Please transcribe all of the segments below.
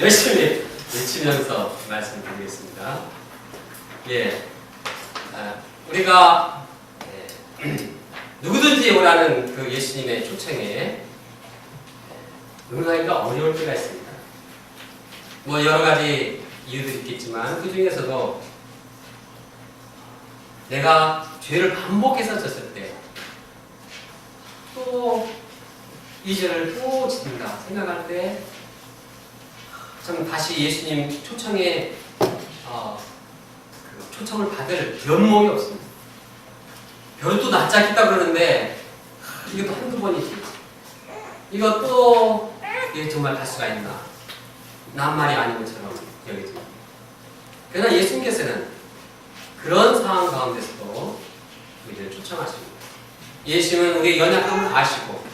열심히 외치면서 말씀드리겠습니다. 예, 아, 우리가 예, 누구든지 오라는 그 예수님의 초청에 응하기가 어려울 때가 있습니다. 뭐 여러 가지 이유도 있겠지만 그 중에서도 내가 죄를 반복해서 졌을 때 또 이 죄를 또 짓는다 생각할 때 참 다시 예수님 초청에 어, 그 초청을 받을 면목이 없습니다. 별도 낯짝있다 그러는데 이게 또 한두 번이지. 또 이게 정말 갈 수가 있나? 낱말이 아닌 것처럼 여겨집니다. 그러나 예수님께서는 그런 상황 가운데서도 우리를 초청하십니다. 예수님은 우리의 연약함을 아시고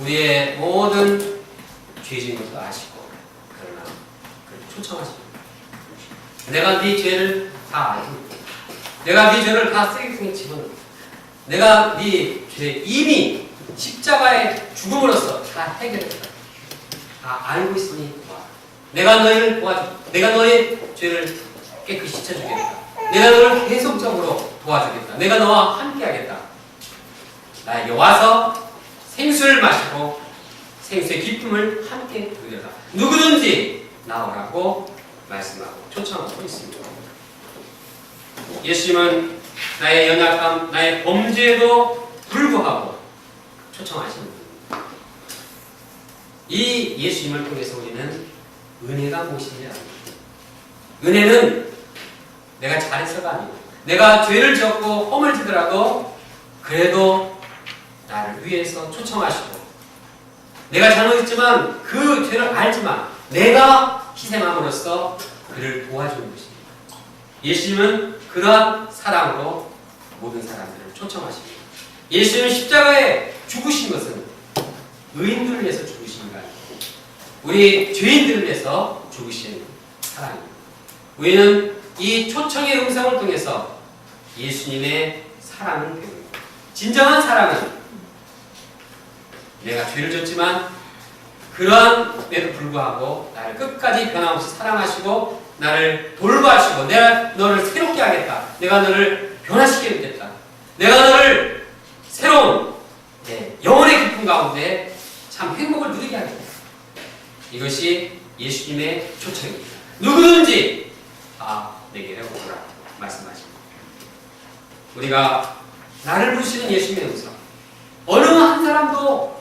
우리의 모든 죄진 것도 아시고 초청하십니다. 내가 네 죄를 다 알고 내가 네 죄를 다 쓰레기통에 집어넣고 내가 네 죄 이미 십자가의 죽음으로써 다 해결했다. 다 알고 있으니 도와. 내가 너희를 도와주. 내가 너의 죄를 깨끗이 씻어주겠다. 내가 너를 계속적으로 도와주겠다. 내가 너와 함께하겠다. 나에게 와서 생수를 마시고 생수의 기쁨을 함께 누려라. 누구든지 나오라고 말씀하고 초청하고 있습니다. 예수님은 나의 연약함, 나의 범죄에도 불구하고 초청하시는 분입니다. 이 예수님을 통해서 우리는 은혜가 압니다. 은혜는 내가 잘해서가 아니고 내가 죄를 지었고 허물 지더라도 그래도 나를 위해서 초청하시고 내가 잘못했지만 그 죄를 알지만 내가 희생함으로써 그를 도와주는 것입니다. 예수님은 그러한 사랑으로 모든 사람들을 초청하십니다. 예수님은 십자가에 죽으신 것은 의인들을 위해서 죽으신 거 아니고 우리 죄인들을 위해서 죽으신 사랑입니다. 우리는 이 초청의 음성을 통해서 예수님의 사랑을 배웁니다. 진정한 사랑은 내가 죄를 졌지만 그러한에도 불구하고 나를 끝까지 변함없이 사랑하시고 나를 돌봐주시고 내가 너를 새롭게 하겠다. 내가 너를 변화시키겠다. 내가 너를 새로운 네, 영혼의 기쁨 가운데 참 행복을 누리게 하겠다. 이것이 예수님의 초청입니다. 누구든지 다 내게 오라 말씀하십니다. 우리가 나를 부르시는 예수님의 음성 어느 한 사람도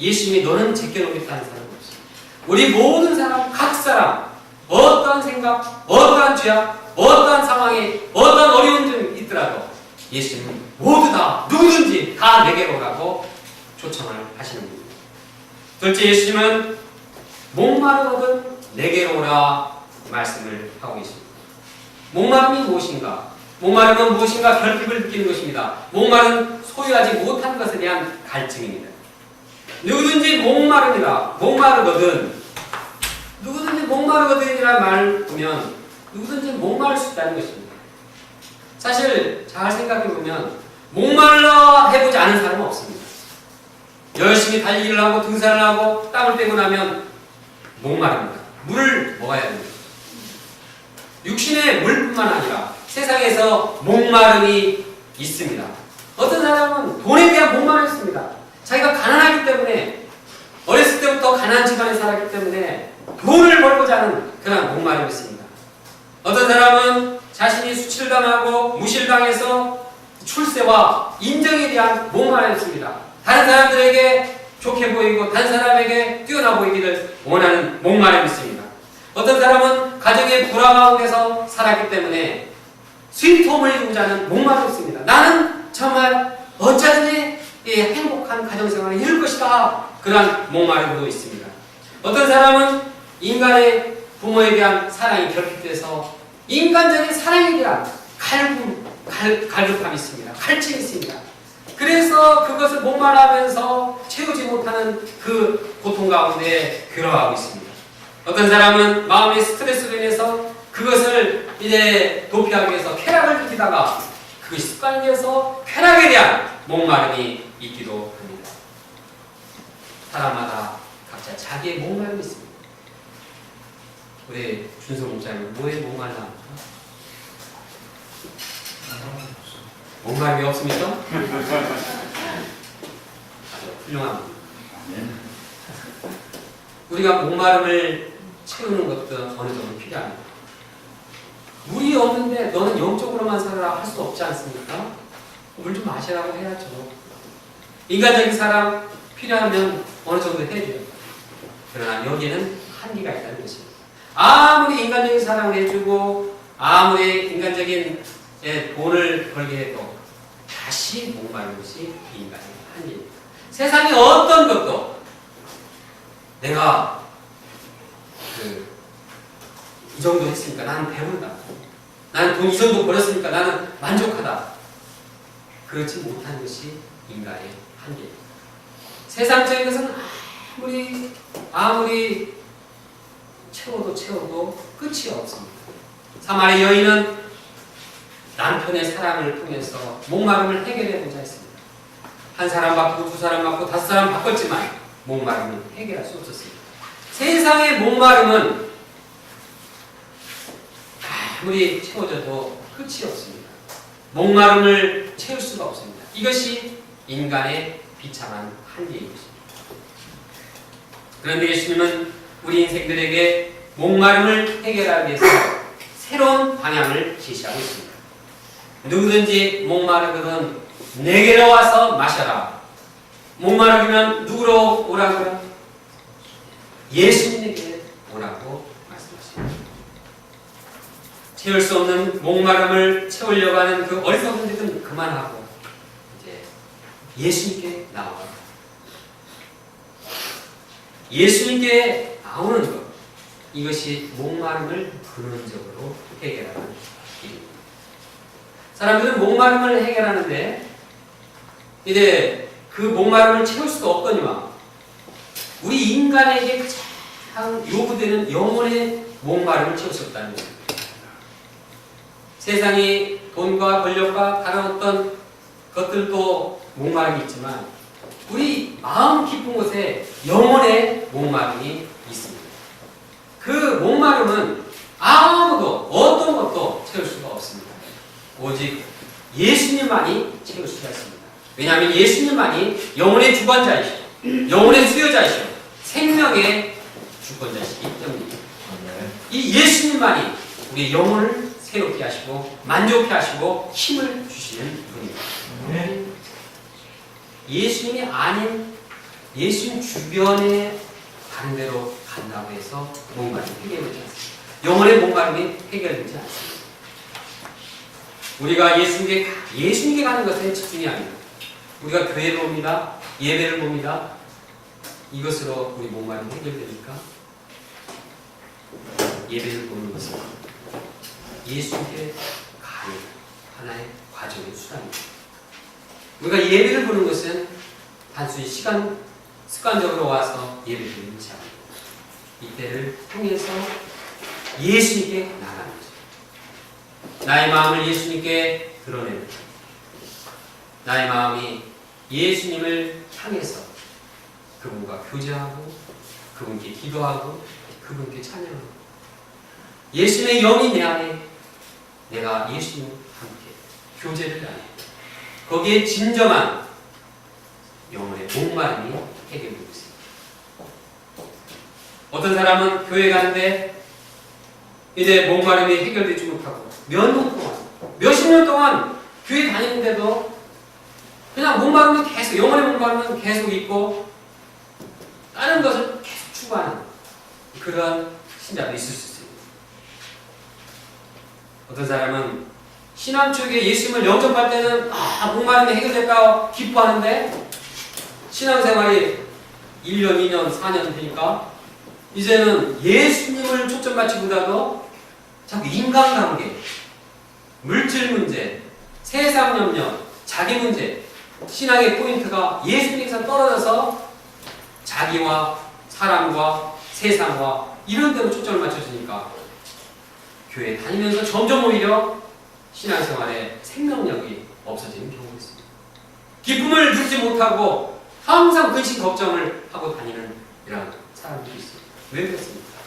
예수님이 너는 제껴놓겠다는 사람은 없습니다. 우리 모든 사람, 각 사람 어떠한 생각, 어떠한 죄악, 어떠한 상황에 어떠한 어려운 점이 있더라도 예수님은 모두 다 누구든지 다 내게로 오라고 초청을 하시는 분입니다. 둘째 예수님은 목마르거든 내게로 오라 말씀을 하고 계십니다. 목마름이 무엇인가? 목마름은 무엇인가 결핍을 느끼는 것입니다. 목마름은 소유하지 못한 것에 대한 갈증입니다. 누구든지 목마릅니다. 목마르거든. 누구든지 목마르거든이라는 말을 보면 누구든지 목마를 수 있다는 것입니다. 사실 잘 생각해 보면 목말라 해보지 않은 사람은 없습니다. 열심히 달리기를 하고 등산을 하고 땀을 빼고 나면 목마릅니다. 물을 먹어야 됩니다. 육신의 물뿐만 아니라 세상에서 목마름이 있습니다. 어떤 사람은 돈에 대한 목마름이 있습니다. 자기가 가난하기 때문에 어렸을 때부터 가난한 집안에 살았기 때문에 돈을 벌고자 하는 그런 목마름이 있습니다. 어떤 사람은 자신이 수칠당하고 무실당해서 출세와 인정에 대한 목마름이 있습니다. 다른 사람들에게 좋게 보이고 다른 사람에게 뛰어나 보이기를 원하는 목마름이 있습니다. 어떤 사람은 가정의 불화 가운데서 살았기 때문에 스위트홈을 이루고자 하는 목마름이 있습니다. 나는 정말 행복한 가정생활을 이룰 것이다. 그러한 목마름도 있습니다. 어떤 사람은 인간의 부모에 대한 사랑이 결핍돼서 인간적인 사랑에 대한 갈굼, 갈, 갈급함이 있습니다. 갈증이 있습니다. 그래서 그것을 목말하면서 채우지 못하는 그 고통 가운데 괴로워하고 있습니다. 어떤 사람은 마음의 스트레스로 인해서 그것을 이제 도피하기 위해서 쾌락을 느끼다가 그 습관에 의해서 쾌락에 대한 목마름이 있기도. 사람마다 각자 자기의 목마름이 있습니다. 우리 준서 목사님 뭐에 목말라? 목마름이 없습니까? 아주 훌륭합니다. 우리가 목마름을 채우는 것도 어느 정도 필요합니다. 물이 없는데 너는 영적으로만 살아라 할 수 없지 않습니까? 물 좀 마시라고 해야죠. 인간적인 사람 필요하면 어느 정도 해줘요. 그러나 여기에는 한계가 있다는 것입니다. 아무리 인간적인 사랑을 해주고 아무리 인간적인 예, 돈을 벌게 해도 다시 목마른 것이 인간의 한계입니다. 세상의 어떤 것도 내가 그 이 정도 했으니까 나는 배부르다. 나는 돈 이 정도 벌었으니까 나는 만족하다. 그렇지 못한 것이 인간의 한계입니다. 세상적인 것은 아무리 아무리 채워도 채워도 끝이 없습니다. 사마리 여인은 남편의 사랑을 통해서 목마름을 해결해 보자 했습니다. 한 사람 바꾸고 두 사람 바꾸고 다섯 사람 바꿨지만 목마름은 해결할 수 없었습니다. 세상의 목마름은 아무리 채워져도 끝이 없습니다. 목마름을 채울 수가 없습니다. 이것이 인간의 비참한 한계인 것입니다. 그런데 예수님은 우리 인생들에게 목마름을 해결하기 위해서 새로운 방향을 제시하고 있습니다. 누구든지 목마르거든 내게로 와서 마셔라. 목마르면 누구로 오라고요? 예수님에게 오라고 말씀하십니다. 채울 수 없는 목마름을 채우려고 하는 그 어리석은 짓은 그만하고 이제 예수님께 나와. 예수님께 나오는 것 이것이 목마름을 근원적으로 해결하는 길입니다. 사람들은 목마름을 해결하는데 이제 그 목마름을 채울 수가 없거니와 우리 인간에게 가장 요구되는 영혼의 목마름을 채울 수 없다는 거예요. 세상이 돈과 권력과 다른 어떤 것들도 목마름이 있지만 우리 마음 깊은 곳에 영혼의 목마름이 있습니다. 그 목마름은 아무도 어떤 것도 채울 수가 없습니다. 오직 예수님만이 채울 수가 있습니다. 왜냐하면 예수님만이 영혼의 주관자이시고 영혼의 수여자이시고 생명의 주권자이시기 때문입니다. 이 예수님만이 우리 영혼을 새롭게 하시고 만족해 하시고 힘을 주시는 분입니다. 예수님이 아닌 예수님 주변에 데로 간다고 해서 목마름이 해결되지 않습니다. 영혼의 목마름이 해결되지 않습니다. 우리가 예수님께, 예수님께 가는 것에 집중이 아닙니다. 우리가 교회를 봅니다. 예배를 봅니다. 이것으로 우리 목마름이 해결됩니까? 예배를 보는 것은 예수님께 가는 하나의 과정의 수단입니다. 우리가 예배를 보는 것은 단순히 시간, 습관적으로 와서 예배를 드리는 것이 아닙니다. 이때를 통해서 예수님께 나가는 거죠. 나의 마음을 예수님께 드러내는 거죠. 나의 마음이 예수님을 향해서 그분과 교제하고 그분께 기도하고 그분께 찬양하고 예수님의 영이 내 안에 내가 예수님과 함께 교제를 나누고 거기에 진정한 영혼의 목마름이 해결되고 있습니다. 어떤 사람은 교회 가는데 이제 목마름이 해결되지 못하고 몇 년 동안, 몇십 년 동안 교회 다니는데도 그냥 목마름은 계속, 영혼의 목마름은 계속 있고 다른 것을 계속 추구하는 그런 신자도 있을 수 있습니다. 어떤 사람은 신앙 쪽에 예수님을 영접할 때는 아 목마름이 해결될까 기뻐하는데? 신앙생활이 1년, 2년, 4년 되니까. 이제는 예수님을 초점 맞추보다도 자꾸 인간관계, 물질 문제, 세상 염려, 자기 문제, 신앙의 포인트가 예수님에서 떨어져서 자기와 사람과 세상과 이런 데로 초점을 맞춰주니까 교회 다니면서 점점 오히려 신앙생활에 생명력이 없어지는 경우가 있습니다. 기쁨을 누리지 못하고 항상 근심 걱정을 하고 다니는 이런 사람들이 있습니다. 왜 그렇습니까?